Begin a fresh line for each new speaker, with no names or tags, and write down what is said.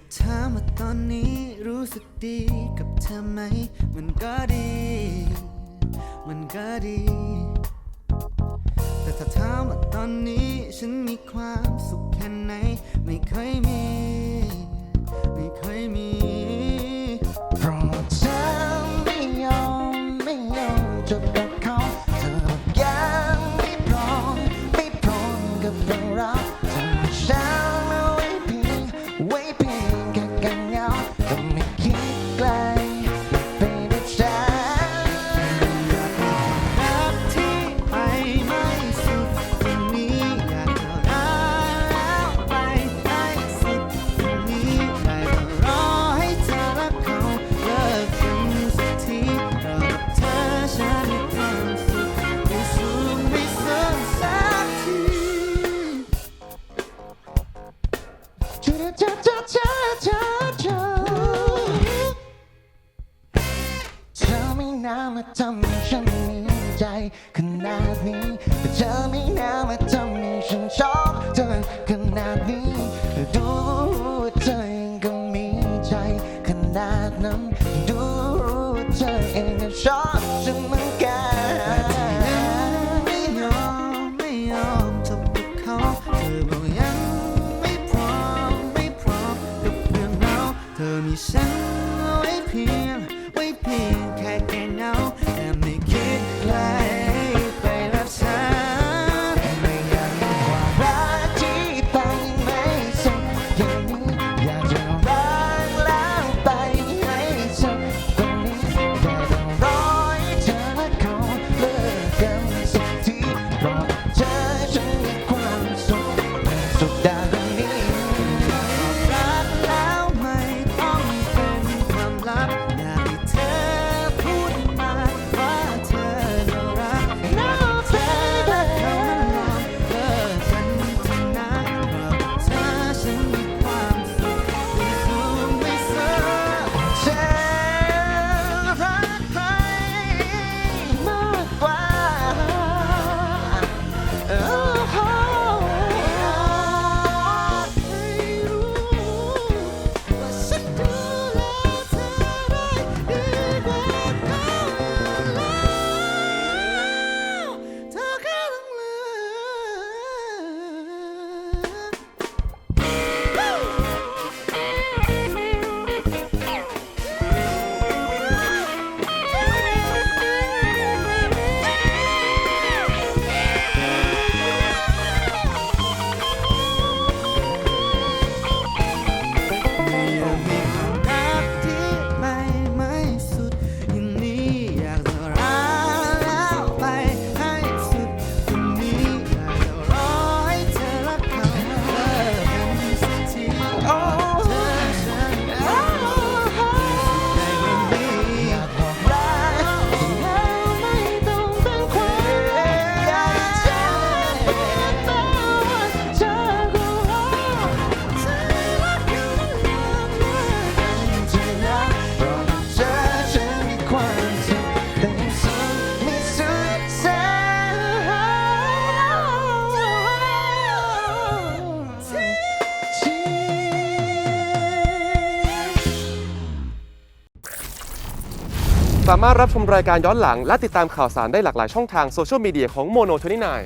กัาเธอมาตอนนี้
รู้สึกดีกับเธอไหม มันก็ดี
มันก็ดี แต่ถ้าถามว่าตอนนี้ฉันมีความสุขแค่ไห
น ไม่เคยมี น่ามาทำให้ฉันมีใจขนาดนี้แต่เธอไม่น่ามาทำให้ฉันชอบเธอขนาดนี้ดูว่าเธอเองก็มีใจขนาดนั้นดูว่าเธอเองก็ชอบฉันเหมือนกัน
ไม่ยอมไม่ยอมทำกับเขาเธอบอกยังไม่พร้อมไม่พร้อมกับเรื่องเราเธอมีฉันามา
ร
ถรับ
ชมรายการย้อนหลัง และติดตามข่าวสารได้หลากหลายช่องทางโซเชียลมีเดียของโมโนทนนาย